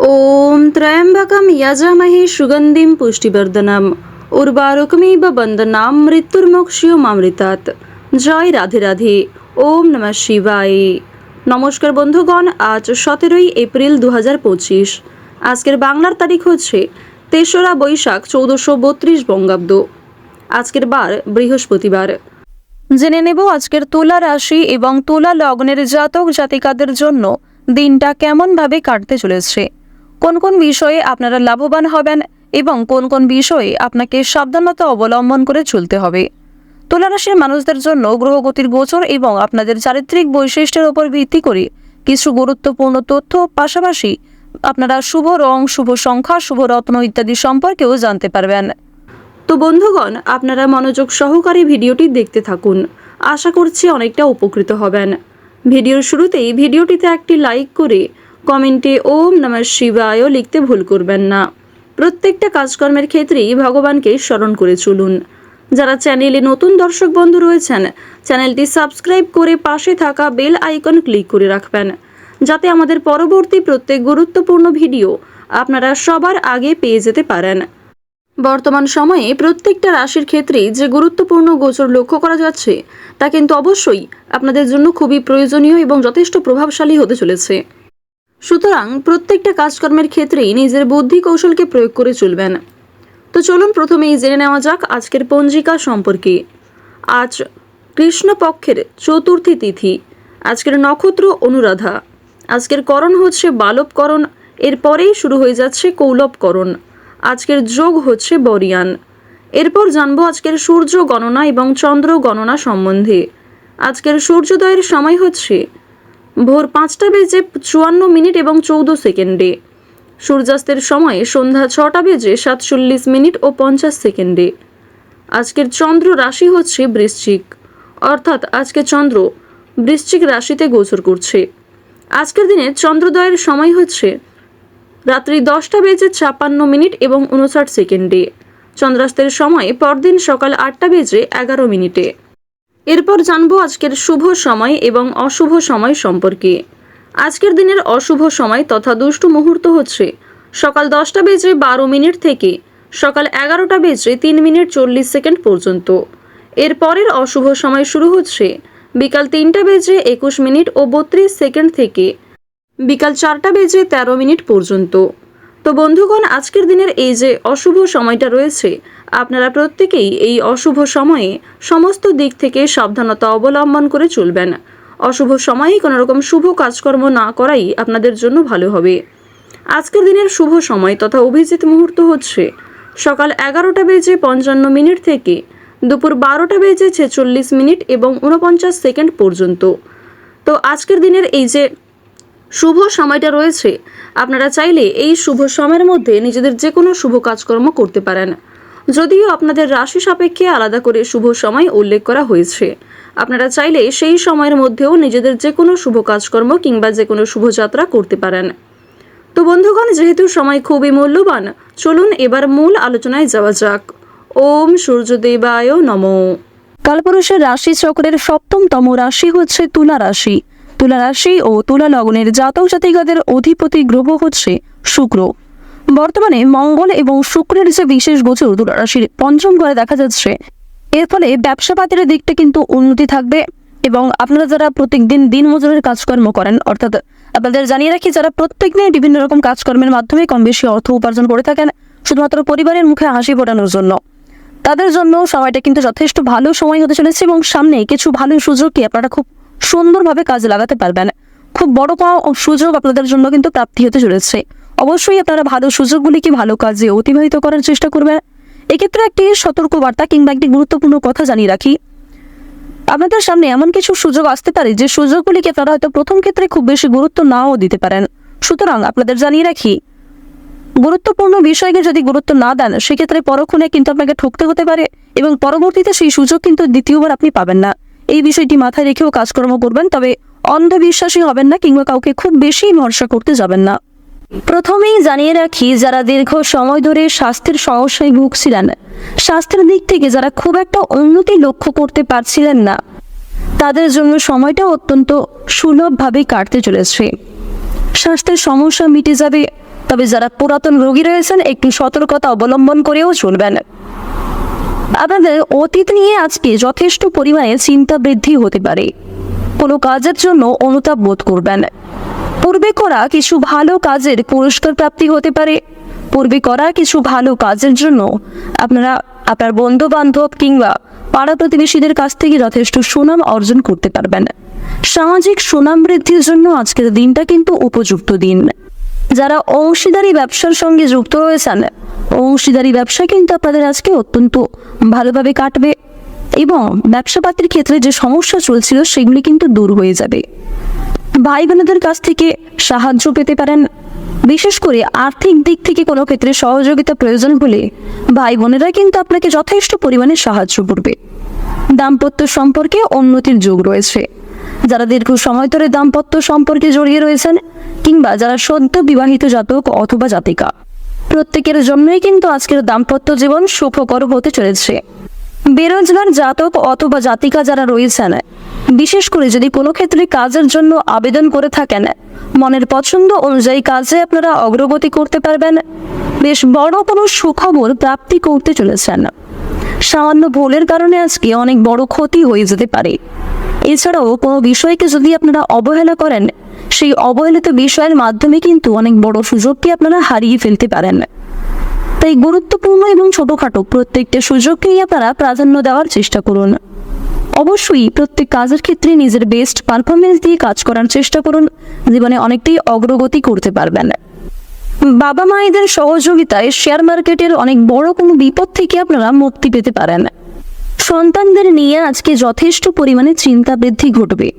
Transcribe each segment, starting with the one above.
ॐ त्र्यम्बकं यजामहे सुगन्धिं पुष्टिवर्धनम् উর্বারকমেব বন্দনাম মৃত্যুর্মোক্ষীয়মামৃতাৎ জয় রাধে রাধে ওম নমঃ শিবায় নমস্কার বন্ধুগণ আজ সতেরোই এপ্রিল দু হাজার পঁচিশ আজকের বাংলার তারিখ হচ্ছে তেসরা বৈশাখ চৌদ্দশো বত্রিশ বঙ্গাব্দ আজকের বার বৃহস্পতিবার জেনে নেব আজকের তুলা রাশি এবং তুলা লগ্নের জাতক জাতিকাদের জন্য দিনটা কেমনভাবে কাটতে চলেছে কোন কোন বিষয়ে আপনারা লাভবান হবেন এবং কোন কোন বিষয়ে আপনাকে সাবধানতা অবলম্বন করে চলতে হবে। তুলা রাশির মানুষদের জন্য গ্রহগতির গোচর এবং আপনাদের চারিত্রিক বৈশিষ্ট্যের উপর ভিত্তি করে কিছু গুরুত্বপূর্ণ তথ্য, পাশাপাশি আপনারা শুভ রং, শুভ সংখ্যা, শুভ রত্ন ইত্যাদি সম্পর্কেও জানতে পারবেন। তো বন্ধুগণ, আপনারা মনোযোগ সহকারে ভিডিওটি দেখতে থাকুন। আশা করছি অনেকটা উপকৃত হবেন। ভিডিওর শুরুতেই ভিডিওটিতে একটি লাইক করে কমেন্টে ওম নমঃ শিবায় লিখতে ভুল করবেন না। প্রত্যেকটা কাজকর্মের ক্ষেত্রেই ভগবানকে স্মরণ করে চলুন। যারা চ্যানেলে নতুন দর্শক বন্ধু রয়েছেন, চ্যানেলটি সাবস্ক্রাইব করে পাশে থাকা বেল আইকন ক্লিক করে রাখবেন। যাতে আমাদের পরবর্তী প্রত্যেক গুরুত্বপূর্ণ ভিডিও আপনারা সবার আগে পেয়ে যেতে পারেন। বর্তমান সময়ে প্রত্যেকটা রাশির ক্ষেত্রেই যে গুরুত্বপূর্ণ গোচর লক্ষ্য করা যাচ্ছে, তা কিন্তু অবশ্যই আপনাদের জন্য খুবই প্রয়োজনীয় এবং যথেষ্ট প্রভাবশালী হতে চলেছে। সুতরাং প্রত্যেকটা কাজকর্মের ক্ষেত্রেই নিজের বুদ্ধি কৌশলকে প্রয়োগ করে চলবেন। তো চলুন প্রথমেই জেনে নেওয়া যাক আজকের পঞ্জিকা সম্পর্কে। আজ কৃষ্ণপক্ষের চতুর্থী তিথি, আজকের নক্ষত্র অনুরাধা। আজকের করণ হচ্ছে বালবকরণ, এরপরেই শুরু হয়ে যাচ্ছে কৌলবকরণ। আজকের যোগ হচ্ছে বরিয়ান। এরপর জানব আজকের সূর্য গণনা এবং চন্দ্র গণনা সম্বন্ধে। আজকের সূর্যোদয়ের সময় হচ্ছে ভোর পাঁচটা বেজে চুয়ান্ন মিনিট এবং চৌদ্দ সেকেন্ডে। সূর্যাস্তের সময় সন্ধ্যা ছটা বেজে সাতচল্লিশ মিনিট ও পঞ্চাশ সেকেন্ডে। আজকের চন্দ্র রাশি হচ্ছে বৃশ্চিক। অর্থাৎ আজকে চন্দ্র বৃশ্চিক রাশিতে গোচর করছে। আজকের দিনে চন্দ্রোদয়ের সময় হচ্ছে রাত্রি দশটা বেজে ছাপ্পান্ন মিনিট এবং উনষাট সেকেন্ডে। চন্দ্রাস্তের সময় পরদিন সকাল আটটা বেজে এগারো মিনিটে। এরপর জানব আজকের শুভ সময় এবং অশুভ সময় সম্পর্কে। আজকের দিনের অশুভ সময় তথা দুষ্টু মুহূর্ত হচ্ছে সকাল দশটা বেজে বারো মিনিট থেকে সকাল এগারোটা বেজে তিন মিনিট চল্লিশ সেকেন্ড পর্যন্ত। এর পরের অশুভ সময় শুরু হচ্ছে বিকাল তিনটা বেজে একুশ মিনিট ও বত্রিশ সেকেন্ড থেকে বিকাল চারটা বেজে তেরো মিনিট পর্যন্ত। তো বন্ধুগণ, আজকের দিনের এই যে অশুভ সময়টা রয়েছে, আপনারা প্রত্যেকেই এই অশুভ সময়ে সমস্ত দিক থেকে সাবধানতা অবলম্বন করে চলবেন। অশুভ সময়ে কোনো রকম শুভ কাজকর্ম না করাই আপনাদের জন্য ভালো হবে। আজকের দিনের শুভ সময় তথা অভিজিৎ মুহূর্ত হচ্ছে সকাল এগারোটা বেজে পঞ্চান্ন মিনিট থেকে দুপুর বারোটা বেজে ছেচল্লিশ মিনিট এবং উনপঞ্চাশ সেকেন্ড পর্যন্ত। তো আজকের দিনের এই যে শুভ সময়টা রয়েছে। আপনারা চাইলে এই শুভ সময়ের মধ্যে নিজেদের যে কোনো শুভ কাজকর্ম করতে পারেন। যদিও আপনাদের রাশি সাপেক্ষে আলাদা করে শুভ সময় উল্লেখ করা হয়েছে। আপনারা চাইলে সেই সময়ের মধ্যেও নিজেদের যে কোনো শুভ কাজকর্ম কিংবা যে কোনো শুভযাত্রা করতে পারেন। তো বন্ধুগণ, যেহেতু সময় খুবই মূল্যবান, চলুন এবার মূল আলোচনায় যাওয়া যাক। ওম সূর্যদেবায় নমঃ। কালপুরুষের রাশি চক্রের সপ্তমতম রাশি হচ্ছে তুলা রাশি। তুলা রাশি ও তুলা লগ্নের জাতক জাতিকাদের অধিপতি গ্রহ হচ্ছে শুক্র। বর্তমানে মঙ্গল এবং শুক্রের যে বিশেষ গোচর তুলা রাশির পঞ্চম ঘরে দেখা যাচ্ছে, এর ফলে ব্যবসা পাতির দিকটা কিন্তু উন্নতি থাকবে এবং আপনারা যারা প্রত্যেকদিন দিন মজুরের কাজকর্ম করেন, অর্থাৎ আপনাদের জানিয়ে রাখি যারা প্রত্যেক প্রত্যেকদিন বিভিন্ন রকম কাজকর্মের মাধ্যমে কম বেশি অর্থ উপার্জন করে থাকেন, শুধুমাত্র পরিবারের মুখে হাসি ফোটানোর জন্য। তাদের জন্য সময়টা কিন্তু যথেষ্ট ভালো সময় হতে চলেছে এবং সামনে কিছু ভালো সুযোগকে আপনারা খুব সুন্দরভাবে কাজে লাগাতে পারবেন। খুব বড় কোনো সুযোগ আপনাদের জন্য কিন্তু প্রাপ্তি হতে চলেছে। অবশ্যই আপনারা ভালো সুযোগগুলিকে ভালো কাজে অতিবাহিত করার চেষ্টা করবেন। এক্ষেত্রে একটি সতর্কবার্তা কিংবা একটি গুরুত্বপূর্ণ কথা জানিয়ে রাখি। আপনাদের সামনে এমন কিছু সুযোগ আসতে পারে যে সুযোগগুলিকে আপনারা হয়তো প্রথম ক্ষেত্রে খুব বেশি গুরুত্ব নাও দিতে পারেন। সুতরাং আপনাদের জানিয়ে রাখি, গুরুত্বপূর্ণ বিষয়কে যদি গুরুত্ব না দেন, সেক্ষেত্রে পরক্ষণে কিন্তু আপনাকে ঠকতে হতে পারে এবং পরবর্তীতে সেই সুযোগ কিন্তু দ্বিতীয়বার আপনি পাবেন না। এই বিষয়টি মাথায় রেখেও কাজকর্ম করবেন, তবে অন্ধবিশ্বাসী হবেন না কিংবা কাউকে খুব বেশি ভরসা করতে যাবেন না। প্রথমেই জানিয়ে রাখি, যারা দীর্ঘ সময় ধরে স্বাস্থ্যের সমস্যায় ভুগছিলেন, স্বাস্থ্যের দিক থেকে যারা খুব একটা উন্নতি লক্ষ্য করতে পারছিলেন না, তাদের জন্য সময়টা অত্যন্ত সুলভভাবে কাটতে চলেছে। স্বাস্থ্যের সমস্যা মিটে যাবে, তবে যারা পুরাতন রোগী রয়েছেন, একটু সতর্কতা অবলম্বন করেও চলবেন। আপনাদের অতীত নিয়ে আজকে যথেষ্ট পরিমাণে চিন্তা বৃদ্ধি হতে পারে। কোনো কাজের জন্য অনুতাপ বোধ করবেন। পূর্বে করা কিছু ভালো কাজের পুরস্কার প্রাপ্তি হতে পারে। পূর্বে করা কিছু ভালো কাজের জন্য আপনারা আপনার বন্ধু বান্ধব কিংবা পাড়া প্রতিবেশীদের কাছ থেকে যথেষ্ট সুনাম অর্জন করতে পারবেন। সামাজিক সুনাম বৃদ্ধির জন্য আজকের দিনটা কিন্তু উপযুক্ত দিন। যারা অংশীদারি ব্যবসার সঙ্গে যুক্ত রয়েছেন, অংশীদারি ব্যবসা কিন্তু আপনাদের আজকে অত্যন্ত ভালোভাবে কাটবে এবং ব্যবসাপাতির ক্ষেত্রে যে সমস্যা চলছিল সেগুলি কিন্তু দূর হয়ে যাবে। ভাই বোনদের কাছ থেকে সাহায্য পেতে পারেন। বিশেষ করে আর্থিক দিক থেকে কোনো ক্ষেত্রে সহযোগিতা প্রয়োজন হলে ভাই বোনেরা কিন্তু আপনাকে যথেষ্ট পরিমাণে সাহায্য করবে। দাম্পত্য সম্পর্কে উন্নতির যোগ রয়েছে। যারা দীর্ঘ সময় ধরে দাম্পত্য সম্পর্কে জড়িয়ে রয়েছেন কিংবা যারা সদ্য বিবাহিত জাতক অথবা জাতিকা। প্রত্যেকের জন্যই কিন্তু আজকের দাম্পত্য জীবন সুখকর হতে চলেছে। বেরোজগার জাতক অথবা জাতিকা যারা রয়েছেন, বিশেষ করে যদি কোনো ক্ষেত্রে কাজের জন্য আবেদন করে থাকেন, মনের পছন্দ অনুযায়ী কাজে আপনারা অগ্রগতি করতে পারবেন। বেশ বড় কোনো সুখবর প্রাপ্তি করতে চলেছেন। সামান্য ভুলের কারণে আজকে অনেক বড় ক্ষতি হয়ে যেতে পারে। এছাড়াও কোনো বিষয়কে যদি আপনারা অবহেলা করেন সেই অবহেলিত বিষয়ের মাধ্যমে কিন্তু অনেক বড় সুযোগকে আপনারা হারিয়ে ফেলতে পারেন। তাই গুরুত্বপূর্ণ এবং ছোটখাটো প্রত্যেকটা সুযোগকেই আপনারা প্রাধান্য দেওয়ার চেষ্টা করুন। অবশ্যই প্রত্যেক কাজের ক্ষেত্রে নিজের বেস্ট পারফরমেন্স দিয়ে কাজ করার চেষ্টা করুন। জীবনে অনেকটাই অগ্রগতি করতে পারবেন। বাবা মায়েদের সহযোগিতায় শেয়ার মার্কেটের অনেক বড় কোনো বিপদ থেকে আপনারা মুক্তি পেতে পারেন। সন্তানদের নিয়ে আজকে যথেষ্ট পরিমাণে চিন্তা বৃদ্ধি ঘটবে।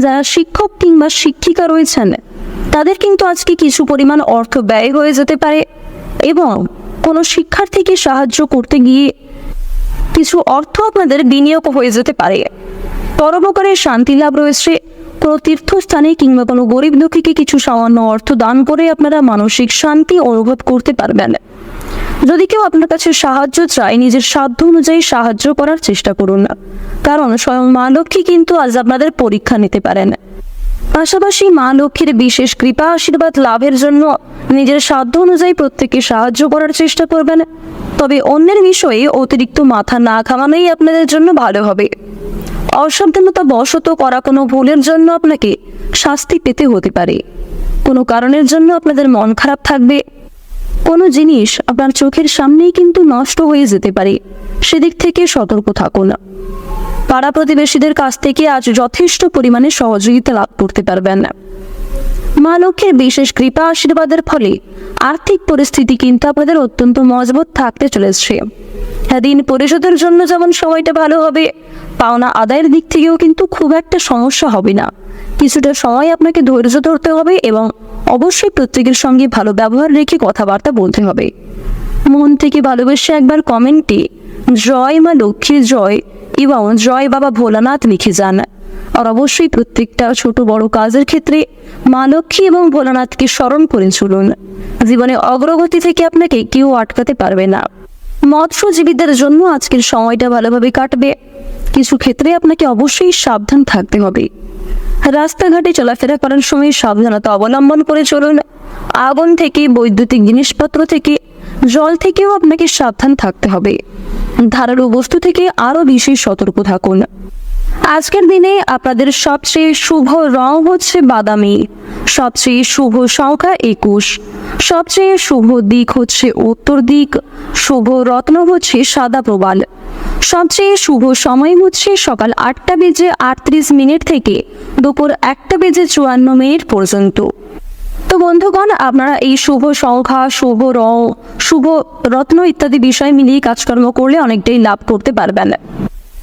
যারা শিক্ষক কিংবা শিক্ষিকা রয়েছেন, তাদের কিন্তু আজকে কিছু পরিমাণ অর্থ ব্যয় হয়ে যেতে পারে এবং কোনো শিক্ষার্থীকে সাহায্য করতে গিয়ে কিছু অর্থ আপনাদের বিনিয়োগ হয়ে যেতে পারে। পরোপকারের শান্তি লাভ রয়েছে। কোনো তীর্থস্থানে কিংবা কোনো গরিব দুঃখীকে কিছু সামান্য অর্থ দান করে আপনারা মানসিক শান্তি অনুভব করতে পারবেন। যদি কেউ আপনার কাছে সাহায্য চায়, নিজের সাধ্য অনুযায়ী সাহায্য করার চেষ্টা করুন। না কারণ স্বয়ং মা লক্ষ্মী কিন্তু আজ আপনাদের পরীক্ষা নিতে পারেন। পাশাপাশি মা লক্ষ্মীর বিশেষ কৃপা, আশীর্বাদ লাভের জন্য নিজের সাধ্য অনুযায়ী প্রত্যেককে সাহায্য করার চেষ্টা করবেন। তবে অন্যের বিষয়ে অতিরিক্ত মাথা না ঘামানোই আপনাদের জন্য ভালো হবে। অসাবধানতা বশত করা কোনো ভুলের জন্য আপনাকে শাস্তি পেতে হতে পারে। কোনো কারণের জন্য আপনাদের মন খারাপ থাকবে। কোনো জিনিস আপনার চোখের সামনেই কিন্তু নষ্ট হয়ে যেতে পারে। সেদিক থেকে সতর্ক থাকুন। পাড়া প্রতিবেশীদের কাছ থেকে আজ যথেষ্ট পরিমাণে সহযোগিতা লাভ করতে পারবেন। মা লক্ষ্মীর বিশেষ কৃপা আশীর্বাদের ফলে আর্থিক পরিস্থিতি কিন্তু আপনাদের অত্যন্ত মজবুত থাকতে চলেছে। ঋণ পরিশোধের জন্য যেমন সময়টা ভালো হবে, পাওনা আদায়ের দিক থেকেও কিন্তু খুব একটা সমস্যা হবে না। কিছুটা সময় আপনাকে ধৈর্য ধরতে হবে এবং অবশ্যই প্রত্যেকের সঙ্গে ভালো ব্যবহার রেখে কথাবার্তা বলতে হবে। মন থেকে ভালোবেসে একবার কমেন্টে, জয় মা লক্ষ্মী জয় এবং জয় বাবা ভোলানাথ লিখে যান। আর অবশ্যই প্রত্যেকটা ছোট বড় কাজের ক্ষেত্রে মা লক্ষ্মী এবং ভোলানাথকে স্মরণ করে চলুন। জীবনে অগ্রগতি থেকে আপনাকে কেউ আটকাতে পারবে না। মৎস্যজীবীদের জন্য আজকের সময়টা ভালোভাবে কাটবে। কিছু ক্ষেত্রে আপনাকে অবশ্যই সাবধান থাকতে হবে। রাস্তাঘাটে চলাফেরা করার সময় সাবধানতা অবলম্বন করে চলুন। আগুন থেকে, বৈদ্যুতিক জিনিসপত্র থেকে, জল থেকেও আপনাকে সাবধান থাকতে হবে। ধারালো বস্তু থেকে আরও বেশি সতর্ক থাকুন। আজকের দিনে আপনাদের সবচেয়ে শুভ রং হচ্ছে বাদামি। সবচেয়ে শুভ সংখ্যা একুশ। সবচেয়ে শুভ দিক হচ্ছে উত্তর দিক। শুভ রত্ন হচ্ছে সাদা প্রবাল। সবচেয়ে শুভ সময় হচ্ছে সকাল আটটা বেজে আটত্রিশ মিনিট থেকে দুপুর একটা বেজে চুয়ান্ন মিনিট পর্যন্ত। তো বন্ধুগণ, আপনারা এই শুভ সংখ্যা, শুভ রং, শুভ রত্ন ইত্যাদি বিষয় মিলিয়ে কাজকর্ম করলে অনেকটাই লাভ করতে পারবেন।